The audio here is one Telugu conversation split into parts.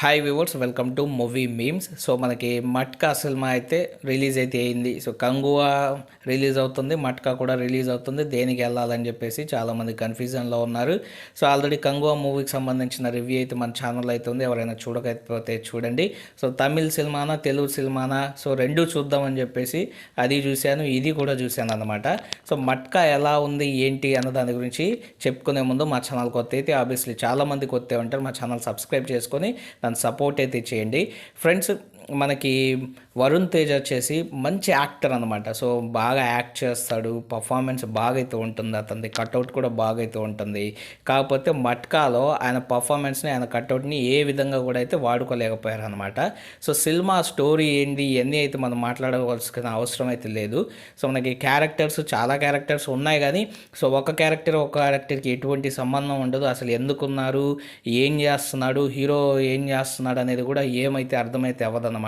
Hi viewers welcome to movie memes so మనకి మట్కా సినిమా అయితే రిలీజ్ అయితే అయింది. సో కంగువా రిలీజ్ అవుతుంది మట్కా కూడా రిలీజ్ అవుతుంది. దేనికి వెళ్ళాలని చెప్పేసి చాలామంది కన్ఫ్యూజన్లో ఉన్నారు. సో ఆల్రెడీ కంగువా మూవీకి సంబంధించిన రివ్యూ అయితే మన ఛానల్ అయితే ఉంది. ఎవరైనా చూడకపోతే చూడండి. సో తమిళ్ సినిమానా తెలుగు సినిమానా? సో రెండు చూద్దామని చెప్పేసి అది చూశాను ఇది కూడా చూశాను అనమాట సో మట్కా ఎలా ఉంది ఏంటి అన్న దాని గురించి చెప్పుకునే ముందు మా ఛానల్ కొత్త అయితే ఆబ్వియస్లీ చాలామంది కొత్త ఉంటారు. మా ఛానల్ సబ్స్క్రైబ్ చేసుకొని సపోర్ట్ అయితే చేయండి. ఫ్రెండ్స్ మనకి వరుణ్ తేజ్ వచ్చేసి మంచి యాక్టర్ అనమాట సో బాగా యాక్ట్ చేస్తాడు. పర్ఫార్మెన్స్ బాగా అయితే ఉంటుంది. అతనిది కట్అవుట్ కూడా బాగా అయితే ఉంటుంది. కాకపోతే మట్కాలో ఆయన పర్ఫార్మెన్స్ని ఆయన కట్అవుట్ని ఏ విధంగా కూడా అయితే వాడుకోలేకపోయారు అనమాట సో సినిమా స్టోరీ ఏంటి ఇవన్నీ అయితే మనం మాట్లాడవలసిన అవసరం అయితే లేదు. సో మనకి క్యారెక్టర్స్ చాలా క్యారెక్టర్స్ ఉన్నాయి కానీ సో ఒక క్యారెక్టర్ ఒక క్యారెక్టర్కి ఎటువంటి సంబంధం ఉండదు. అసలు ఎందుకున్నారు ఏం చేస్తున్నాడు హీరో ఏం చేస్తున్నాడు అనేది కూడా ఏమైతే అర్థమైతే అవ్వదన్నమాట.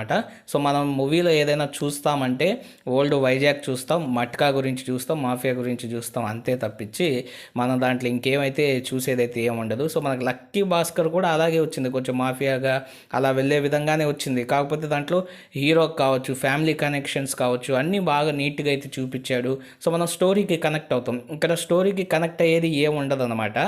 సో మనం మూవీలో ఏదైనా చూస్తామంటే ఓల్డ్ వైజాగ్ చూస్తాం మట్కా గురించి చూస్తాం మాఫియా గురించి చూస్తాం అంతే తప్పించి మనం దాంట్లో ఇంకేమైతే చూసేదైతే ఏముండదు. సో మనకి లక్కీ భాస్కర్ కూడా అలాగే వచ్చింది కొంచెం మాఫియాగా అలా వెళ్ళే విధంగానే వచ్చింది. కాకపోతే దాంట్లో హీరో కావచ్చు ఫ్యామిలీ కనెక్షన్స్ కావచ్చు అన్నీ బాగా నీట్గా అయితే చూపించాడు. సో మనం స్టోరీకి కనెక్ట్ అవుతాం. ఇక్కడ స్టోరీకి కనెక్ట్ అయ్యేది ఏముండదు అనమాట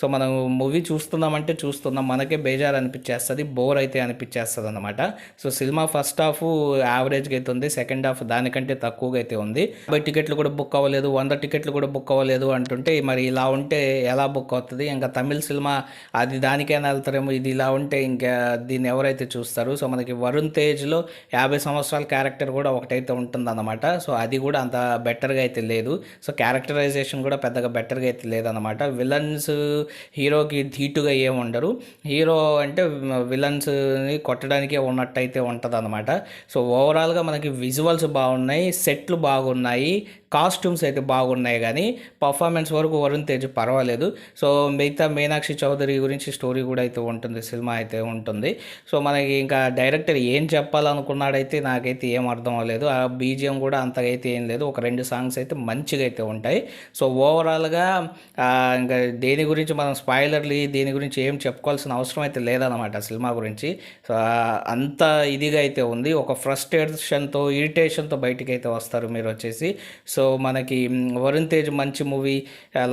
సో మనం మూవీ చూస్తున్నామంటే చూస్తున్నాం మనకే బేజారు అనిపించేస్తుంది బోర్ అయితే అనిపించేస్తుంది అనమాట సో సినిమా ఫస్ట్ హాఫ్ యావరేజ్గా అయితే ఉంది సెకండ్ హాఫ్ దానికంటే తక్కువగా అయితే ఉంది. యాభై టికెట్లు కూడా బుక్ అవ్వలేదు వంద టికెట్లు కూడా బుక్ అవ్వలేదు అంటుంటే మరి ఇలా ఉంటే ఎలా బుక్ అవుతుంది? ఇంకా తమిళ సినిమా అది దానికైనా వెళ్తారేమో ఇది ఇలా ఉంటే ఇంకా దీన్ని ఎవరైతే చూస్తారు? సో మనకి వరుణ్ తేజ్లో యాభై సంవత్సరాల క్యారెక్టర్ కూడా ఒకటైతే ఉంటుందన్నమాట. సో అది కూడా అంత బెటర్గా అయితే లేదు. సో క్యారెక్టరైజేషన్ కూడా పెద్దగా బెటర్గా అయితే లేదన్నమాట. విలన్స్ హీరోకి ధీటుగా ఏమి ఉండరు. హీరో అంటే విలన్స్ని కొట్టడానికే ఉన్నట్టయితే ఉంటుంది అనమాట సో ఓవరాల్గా మనకి విజువల్స్ బాగున్నాయి సెట్లు బాగున్నాయి కాస్ట్యూమ్స్ అయితే బాగున్నాయి కానీ పర్ఫార్మెన్స్ వరకు వరుణ్ తేజ్ పర్వాలేదు. సో మిగతా మీనాక్షి చౌదరి గురించి స్టోరీ కూడా అయితే ఉంటుంది సినిమా అయితే ఉంటుంది. సో మనకి ఇంకా డైరెక్టర్ ఏం చెప్పాలనుకున్నాడైతే నాకైతే ఏం అర్థం అవ్వలేదు. ఆ బీజిఎం కూడా అంతగైతే ఏం లేదు. ఒక రెండు సాంగ్స్ అయితే మంచిగా అయితే ఉంటాయి. సో ఓవరాల్గా ఇంకా దేని గురించి మనం స్పాయిలర్లు దేని గురించి ఏం చెప్పుకోవాల్సిన అవసరం అయితే లేదన్నమాట సినిమా గురించి. సో అంత ఇదిగా అయితే ఉంది. ఒక ఫ్రస్ట్రేషన్తో ఇరిటేషన్తో బయటికి అయితే వస్తారు మీరు వచ్చేసి. సో మనకి వరుణ్ తేజ్ మంచి మూవీ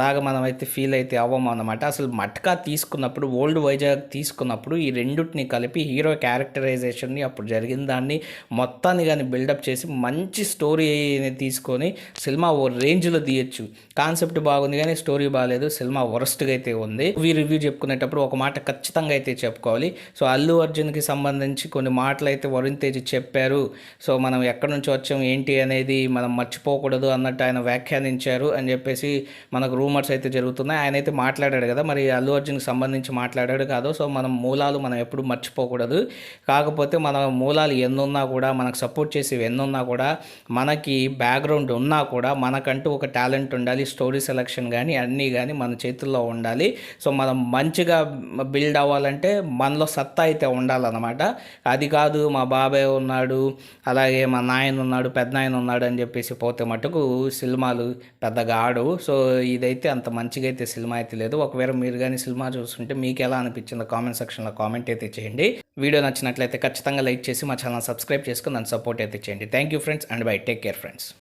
లాగా మనం అయితే ఫీల్ అయితే అవ్వము అనమాట అసలు మట్కా తీసుకున్నప్పుడు ఓల్డ్ వైజాగ్ తీసుకున్నప్పుడు ఈ రెండుటిని కలిపి హీరో క్యారెక్టరైజేషన్ని అప్పుడు జరిగిన దాన్ని మొత్తాన్ని కానీ బిల్డప్ చేసి మంచి స్టోరీని తీసుకొని సినిమా ఓ రేంజ్లో తీయచ్చు. కాన్సెప్ట్ బాగుంది కానీ స్టోరీ బాగాలేదు సినిమా వరస్ట్గా అయితే ఉంది. మూవీ రివ్యూ చెప్పుకునేటప్పుడు ఒక మాట ఖచ్చితంగా అయితే చెప్పుకోవాలి. సో అల్లు అర్జున్కి సంబంధించి కొన్ని మాటలు అయితే వరుణ్ తేజ్ చెప్పారు సో మనం ఎక్కడి నుంచి వచ్చాం ఏంటి అనేది మనం మర్చిపోకూడదు అన్నట్టు ఆయన వ్యాఖ్యానించారు అని చెప్పేసి మనకు రూమర్స్ అయితే జరుగుతున్నాయి. ఆయన అయితే మాట్లాడాడు కదా మరి అల్లు అర్జున్కి సంబంధించి మాట్లాడాడు కాదు సో మనం మూలాలు మనం ఎప్పుడు మర్చిపోకూడదు. కాకపోతే మన మూలాలు ఎన్నున్నా కూడా మనకు సపోర్ట్ చేసేవి ఎన్నున్నా కూడా మనకి బ్యాక్గ్రౌండ్ ఉన్నా కూడా మనకంటూ ఒక టాలెంట్ ఉండాలి స్టోరీ సెలక్షన్ కానీ అన్నీ కానీ మన చేతుల్లో ఉండాలి. సో మనం మంచిగా బిల్డ్ అవ్వాలంటే మనలో సత్తా అయితే ఉండాలన్నమాట. అది కాదు మా బాబాయ్ ఉన్నాడు అలాగే మా నాయన ఉన్నాడు పెద్ద నాయన ఉన్నాడు అని చెప్పేసి పోతే మటుకు సినిమాలు పెద్దగా ఆడవు. సో ఇదైతే అంత మంచిగా అయితే సినిమా అయితే లేదు. ఒకవేళ మీరు కానీ సినిమా చూస్తుంటే మీకు ఎలా అనిపించిందో కామెంట్ సెక్షన్లో కామెంట్ అయితే చేయండి. వీడియో నచ్చినట్లయితే ఖచ్చితంగా లైక్ చేసి మా ఛానల్ సబ్స్క్రైబ్ చేసుకుని నన్ను సపోర్ట్ అయితే చేయండి. Thank you friends and bye take care friends